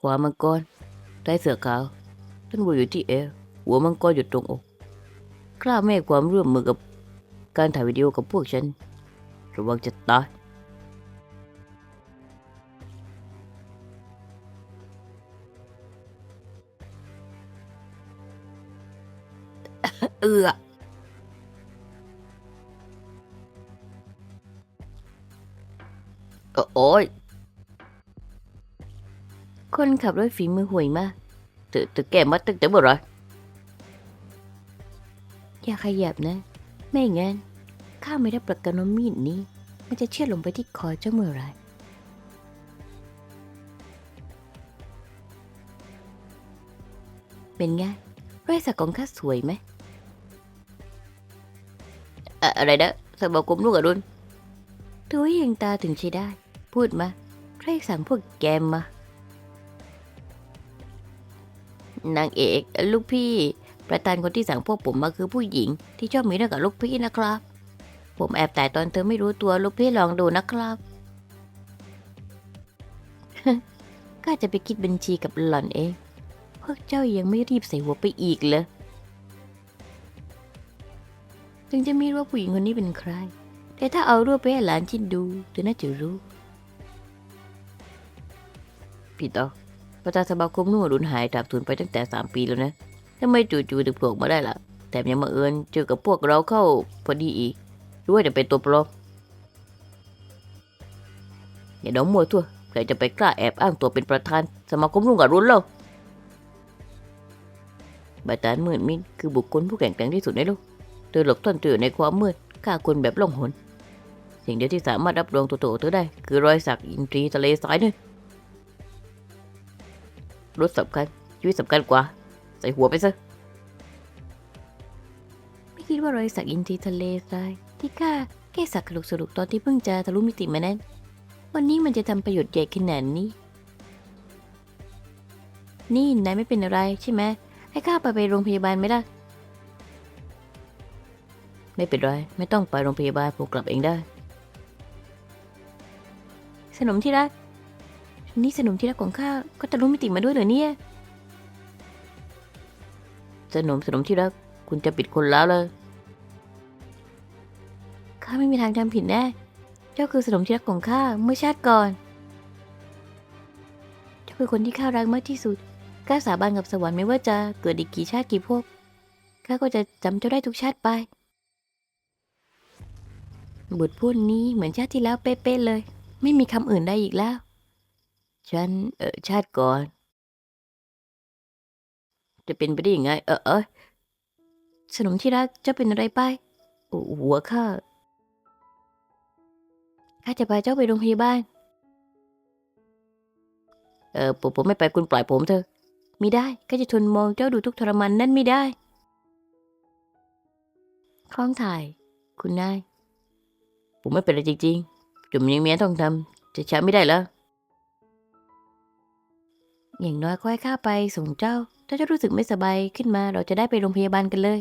ขวามังกรใต้เสื้อขาวท่านวัวอยู่ที่เอวหัวมังกรอยู่ตรงอกกล้าไม่ให้ความร่วมมือกับการถ่ายวิดีโอกับพวกฉัน ระวังจะตายเอือโอโอ้ย คนขับรถฝีมือห่วยมากเธอเธอแก้มัดตั้งแต่เมื่อไรอย่าขยับนะ ไม่งั้นข้าไม่ได้ประกันว่ามีดนี้ มันจะเชื่อดลงไปที่คอเจ้าเมื่อไรเป็นไงรอยสักของข้าสวยไหมอะอะไรนะสบอกกุมลูกอรุณถือว่ายังตาถึงใช้ได้ พูดมา ใครสั่งพวกแกมมา นางเอกลูกพี่ ประธานคนที่สั่งพวกผมมาคือผู้หญิง ที่ชอบมีเรื่องกับลูกพี่นะครับ ผมแอบแต่ตอนเธอไม่รู้ตัวลูกพี่ลองดูนะครับก็จะไปคิดบัญชีกับหล่อนเองพวกเจ้ายังไม่รีบใส่หัวไปอีกเลยถึงจะไม่รู้ว่าผู้หญิงคนนี้เป็นใคร แต่ถ้าเอารูปไปให้หลานชินดูเธอน่าจะรู้ พี่ต่อ ประธานสมาคมนุ่มอรุณหายจากสูญไปตั้งแต่สามปีแล้วนะทำไมจู่ๆถึงโผล่มาได้ล่ะ แถมยังมาเอิญเจอกับพวกเราเข้าพอดีอีกหรือว่าจะเป็นตัวปลอมอย่าดองมัวทั่วใครจะไปกล้าแอบอ้างตัวเป็นประธานสมาคมนุ่งอรุณเล่าบาตานมืดมิดคือบุคคลผู้แข็งแกร่งที่สุดในโลก เธอหลบซ่อนตัวอยู่ในความมืดฆ่าคนแบบล่องหน สิ่งเดียวที่สามารถรับรองตัวตเธอได้ คือรอยสักอินทรีทะเลทรายนี่ รถสำคัญชีวิตสำคัญกว่า ใส่หัวไปซะ ไม่คิดว่ารอยสักอินทีทะเลทรายที่ข้าแค่สักกระดูกสรุปตอนที่เพิ่งจะทะลุมิติมานั้น วันนี้มันจะทำประโยชน์ใหญ่ขนาดนี้ นี่นายไม่เป็นอะไรใช่ไหมให้ข้าไปไปโรงพยาบาลไหมล่ะ ไม่เป็นไรไม่ต้องไปโรงพยาบาลผมกลับเองได้ สนมที่รัก นี่สนมที่รักของข้าก็ทะลุมิติมาด้วยเหรอเนี่ยสนมสนมที่รักคุณจะปิดคนแล้วเลยข้าไม่มีทางทำผิดแน่ เจ้าคือสนมที่รักของข้าเมื่อชาติก่อน เจ้าคือคนที่ข้ารักมากที่สุดกล้าสาบานกับสวรรค์ไม่ว่าจะเกิดอีกกี่ชาติกี่ภพข้าก็จะจำเจ้าได้ทุกชาติไป บทพูดนี้เหมือนชาติที่แล้วเป๊ะๆเลย ไม่มีคำอื่นได้อีกแล้ว ฉัน เออชาติก่อน จะเป็นไปได้ยังไง เออเออสนมที่รักเจ้าเป็นอะไรไปโอ้หัวข้าข้าจะพาเจ้าไปโรงพยาบาล เออผมผมไม่ไปคุณปล่อยผมเถอะม่ได้ข้าจะทนมองเจ้าดูทุกทรมานนั่นไม่ได้คล้องถ่าย คุณนาย ผมไม่เป็นอะไรจริงๆจุ่มยังเมียต้องทำจะช้าไม่ได้แล้ว อย่างน้อยก็ให้ข้าไปส่งเจ้า ถ้าเจ้ารู้สึกไม่สบายขึ้นมาเราจะได้ไปโรงพยาบาลกันเลย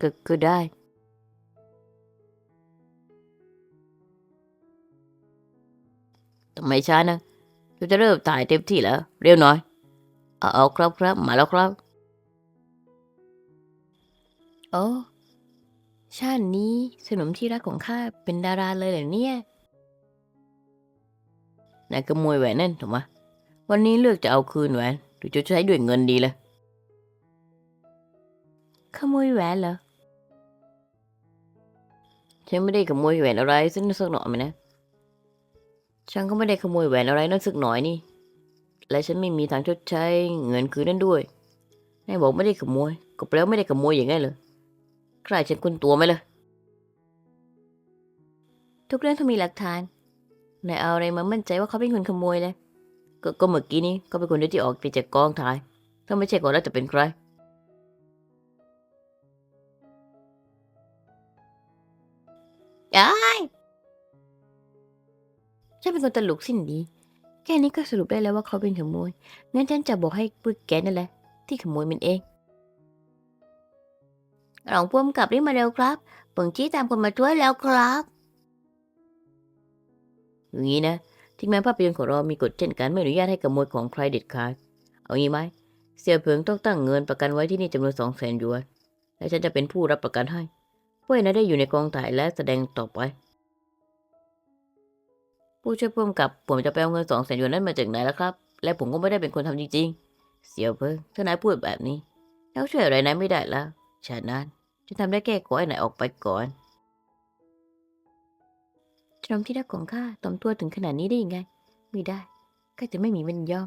ก็ก็ได้ ทำไมช้านะเราจะเริ่มถ่ายเต็มที่แล้ว เร็วหน่อย เอาเอาครับครับมาแล้วครับ โอ้ชาตินี้สนมที่รักของข้าเป็นดาราเลยเหรอเนี่ย นายขโมยแหวนนั่นถูกไหมวันนี้เลือกจะเอาคืนแหวนหรือจะใช้ด้วยเงินดีเลยขโมยแหวนเหรอฉันไม่ได้ขโมยแหวนอะไรสักสักหน่อยไหมนะฉันก็ไม่ได้ขโมยแหวนอะไรนั่นสักหน่อยนี่ และฉันไม่มีทางชดใช้เงินคืนนั่นด้วยนายบอกไม่ได้ขโมย ก็แปลว่าไม่ได้ขโมยอย่างไงเลยใครฉันคุณตัวไหมล่ะทุกเรื่องต้องมีหลักฐาน นายเอาอะไรมามั่นใจว่าเขาเป็นคนขโมยเลยก็ก็เมื่อกี้นี้ก็เป็นคนเดียวที่ออกไปจากกองถ่าย ถ้าไม่ใช่ก่อนแล้วจะเป็นใครอ้ฉันเป็นคนตลกสิ้นดี แค่นี้ก็สรุปได้แล้วว่าเขาเป็นขโมย งั้นฉันจะบอกให้พวกแกนั่นแหละ ที่ขโมยมันเองรองพ่วงกับรีบมาเร็วครับเปิงชี้ตามคนมาช่วยแล้วครับ อย่างนี้นะทีถึงแม้ภาพยนตร์ของเรามีกฎเช่นการไม่อนุญาตให้ขโมยของใครเด็ดขาดเอางี้ไหมเสี่ยวเผิงต้องตั้งเงินประกันไว้ที่นี่จำนวนสองแสนหยวน และฉันจะเป็นผู้รับประกันให้เพื่อให้นายได้อยู่ในกองถ่ายและแสดงต่อไป ผู้ช่วยผู้กำกับผมจะไปเอาเงินสองแสนหยวนนั้นมาจากไหนล่ะครับ และผมก็ไม่ได้เป็นคนทำจริงๆ เสี่ยวเผิงถ้านายพูดแบบนี้แล้วช่วยอะไรนายไม่ได้แล้วฉะนั้นจะทำได้แค่ขอให้นายออกไปก่อน ชมที่รักของข้าต่อมตัวถึงขนาดนี้ได้ยังไง ไม่ได้ข้าจะไม่มีวันยอม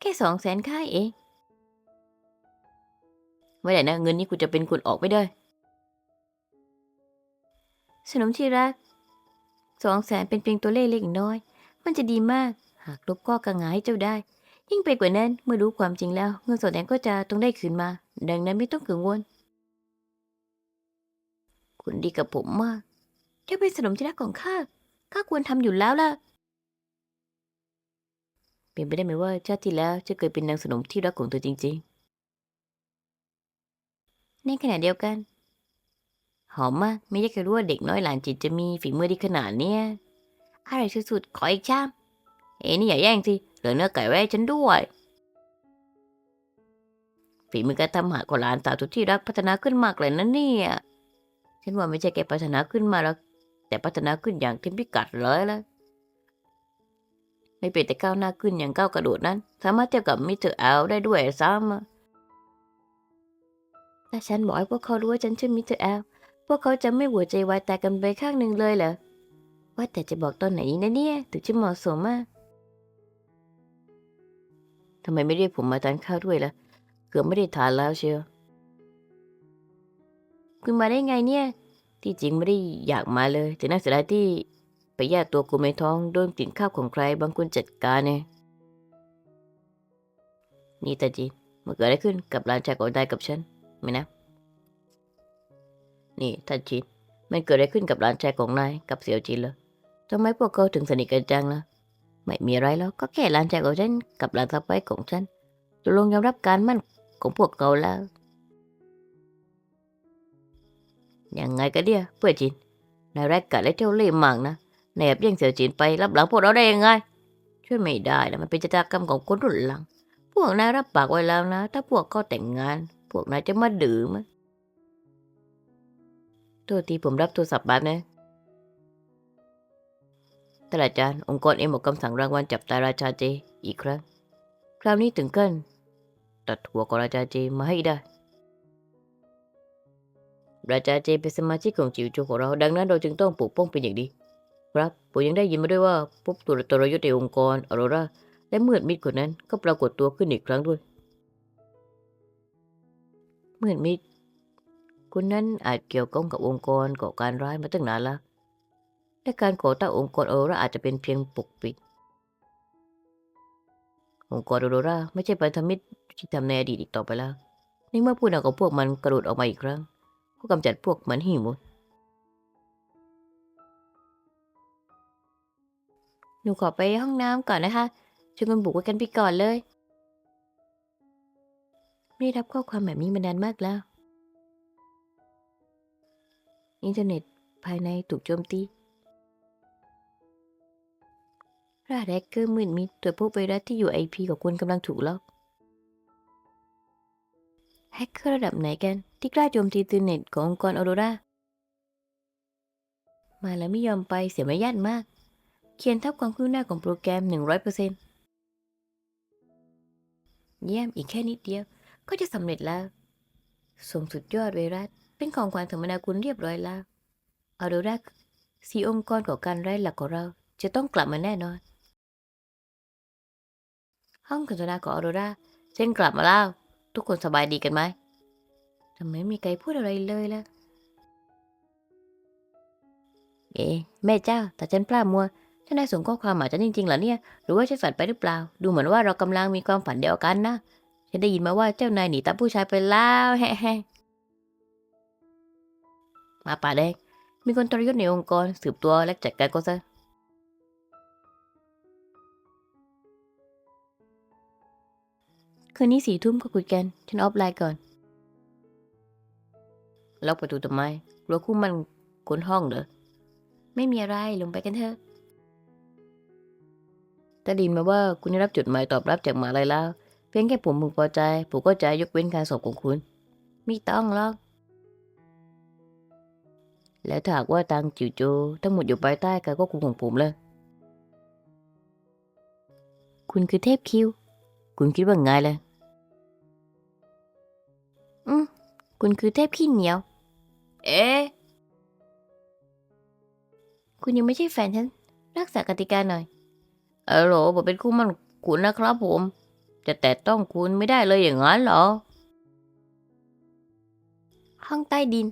แค่สองแสนค่าเองไม่ได้นะเงินนี้กูจะเป็นคนออกไม่ได้ สนมที่รักสองแสนเป็นเพียงตัวเลขเล็กน้อย มันจะดีมาก หากลบข้อกังหาให้เจ้าได้ ยิ่งไปกว่านั้นเมื่อรู้ความจริงแล้ว เงินส่วนนั้นก็จะต้องได้คืนมา ดังนั้นไม่ต้องกังวล คุณดีกับผมมากเจ้าเป็นสนมที่รักของข้า ข้าควรทำอยู่แล้วล่ะ เป็นไปได้ไหมว่าชาติที่แล้วจะเคยเป็นนางสนมที่รักของเธอจริง ๆ ในขณะเดียวกัน หอมมากไม่อยากจะรู้ว่าเด็กน้อยหลานจิตจะมีฝีมือดีขนาดเนี้ยอร่อยสุดๆ ขออีกชาม เอ้นี่อย่าแย่งสิ เหลือเนื้อไก่ไว้ฉันด้วย ฝีมือการทำอาหารของหลานสาวทุกที่รักพัฒนาขึ้นมากเลยนะเนี่ย ฉันว่าไม่ใช่แค่พัฒนาขึ้นมาแล้ว แต่พัฒนาขึ้นอย่างเต็มพิกัดเลยละไม่เป็นแต่ก้าวหน้าขึ้นอย่างก้าวกระโดดนั้น สามารถเทียบกับมิสเตอร์แอลได้ด้วยซ้ำอะแต่ฉันบอกให้พวกเขารู้ว่าฉันชื่อมิสเตอร์แอลพวกเขาจะไม่หัวใจวายตายกันไปข้างหนึ่งเลยเหรอว่าแต่จะบอกตอนไหนนะเนี่ยถึงจะเหมาะสมมากทำไมไม่เรียกผมมาทานข้าวด้วยล่ะ เกือบไม่ได้ทานแล้วเชียว คุณมาได้ไงเนี่ย ที่จริงไม่ได้อยากมาเลย แต่น่าเสียดายที่ไปแยกตัวกูไม่ท้องโดนกลิ่นข้าวของใครบางคนจัดการเนี่ยนี่ตาจีนมันเกิดอะไรขึ้นกับหลานชายของนายกับฉันไหมนะ นี่ท่านจีนมันเกิดอะไรขึ้นกับหลานชายของนายกับเสี่ยวจีนเหรอทำไมพวกเขาถึงสนิทกันจังล่ะไม่มีอะไรแล้วก็แค่หลานชายของฉันกับหลานสะใภ้ของฉันตกลงยอมรับการมั่นของพวกเขาแล้ว ยังไงกันเดียเพื่อจีนนายแรกกัดและเจ้าเล่ห์มากนะแนบแย่งเสี่ยวจีนไปรับหลังพวกเราได้ยังไง ช่วยไม่ได้นะมันเป็นชะตากรรมของคนรุ่นหลัง พวกนายรับปากไว้แล้วนะ ถ้าพวกเขาแต่งงาน พวกนายจะมาดื่มอะโทษทีผมรับโทรศัพท์บัสนะตลาดจารย์องค์กรเอ็มออกคำสั่งรางวัลจับตายราชาเจอีกครั้ง คราวนี้ถึงกันตัดหัวของราชาเจมาให้ได้ ราชาเจเป็นสมาชิกของจิวโจของเรา ดังนั้นเราจึงต้องปกป้องเป็นอย่างดี ครับผมยังได้ยินมาด้วยว่าพบตัวตรยศในองค์กรออโรราและเมืดมิดคนนั้นก็ปรากฏตัวขึ้นอีกครั้งด้วย เมืดมิดคนนั้นอาจเกี่ยวข้องกับองค์กรก่อการร้ายมาตั้งนานแล้วและการก่อตั้งองค์กรออโรราอาจจะเป็นเพียงปกปิด องค์กรออโรราไม่ใช่พันธมิตรที่ทำในอดีตอีกต่อไปแล้วในเมื่อผู้นำของพวกมันกระโดดออกมาอีกครั้ง ก็กำจัดพวกมันให้หมดหนูขอไปห้องน้ำก่อนนะคะช่วยกันบุกไว้กันไปก่อนเลย ไม่ได้รับข้อความแบบนี้มานานมากแล้ว อินเทอร์เน็ตภายในถูกโจมตีราดแฮกเกอร์มืดมิดตรวจพบไวรัสที่อยู่ไอพีของคุณกำลังถูกล็อก แฮกเกอร์ระดับไหนกัน ที่กล้าโจมตีอินเน็ตขององค์กรออโรรามาแล้วไม่ยอมไปเสียมารยาทมาก เขียนทับความคืบหน้าของโปรแกรม 100%เยี่ยมอีกแค่นิดเดียว ก็จะสำเร็จแล้วส่งสุดยอดไวรัส เป็นของขวัญธรรมนาคุณเรียบร้อยแล้วออโรราสีองค์กรก่อการร้ายหลักของเรา จะต้องกลับมาแน่นอน ห้องสนทนาของออโรราเช่นกลับมาแล้ว ทุกคนสบายดีกันไหมทำไมไม่มีใครพูดอะไรเลยล่ะ เอ๊แม่เจ้า แต่ฉันพลาดมัวท่านได้ส่งข้อความมาฉันจริงๆเหรอเนี่ย หรือว่าฉันฝันไปหรือเปล่า ดูเหมือนว่าเรากำลังมีความฝันเดียวกันนะ ฉันได้ยินมาว่าเจ้านายหนีตามผู้ชายไปแล้วแฮะๆมาป่าแดงมีคนทรยศในองค์กรสืบตัวและจัดการก็ซะ คืนนี้สี่ทุ่มก็คุยกัน ฉันออฟไลน์ก่อน ล็อกประตูทำไมกลัวคู่มันคนห้องเหรอ ไม่มีอะไร ลงไปกันเถอะถ้าดินมาว่าคุณได้รับจดหมายตอบรับจากหมาลัยแล้ว เพียงแค่ผมพึงพอใจ ผมก็จะยกเว้นการสอบของคุณ ไม่ต้องหรอก และถ้าหากว่าทางจิวโจทั้งหมดอยู่ภายใต้การควบคุมของผมเลย คุณคือเทพคิว คุณคิดว่าไงล่ะ คุณคือเทพขี้เหนียว เอ๊ะ คุณยังไม่ใช่แฟนฉัน รักษากติกาหน่อย เออโหลผมเป็นคู่หมั่นคุณนะครับผม จะแตะต้องคุณไม่ได้เลยอย่างนั้นเหรอ ห้องใต้ดิน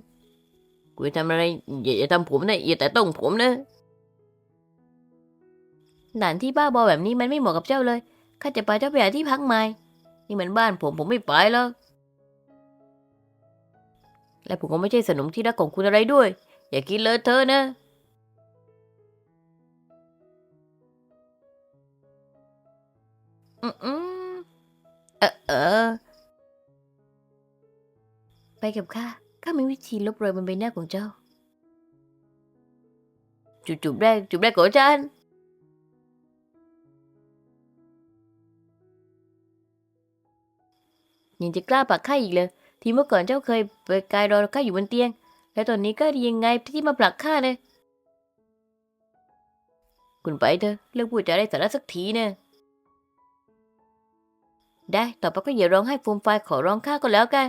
คุณทำอะไร อย่าอย่าทำผมนะ อย่าแตะต้องผมนะด่านที่บ้าบอแบบนี้มันไม่เหมาะกับเจ้าเลย ข้าจะพาเจ้าไปหาที่พักใหม่ นี่มันบ้านผมผมไม่ไปแล้ว และผมก็ไม่ใช่สนมที่รักของคุณอะไรด้วย อย่าคิดเลอะเทอะนะ อืมอืมเออเออ ไปกับข้า ข้ามีวิธีลบรอยบนใบหน้าของเจ้า จุดจุบแรก จุบแรกของฉันยังจะกล้าปักข้าอีกเลย ที่เมื่อก่อนเจ้าเคยไปกายรอข้าอยู่บนเตียง แล้วตอนนี้ก็ยังไงที่มาผลักข้าเนี่ยคุณไปเถอะเลิกพูดจาได้สาระสักทีเนี่ยได้ต่อไปก็อย่าร้องให้ฟูมไฟขอร้องข้าก็แล้วกัน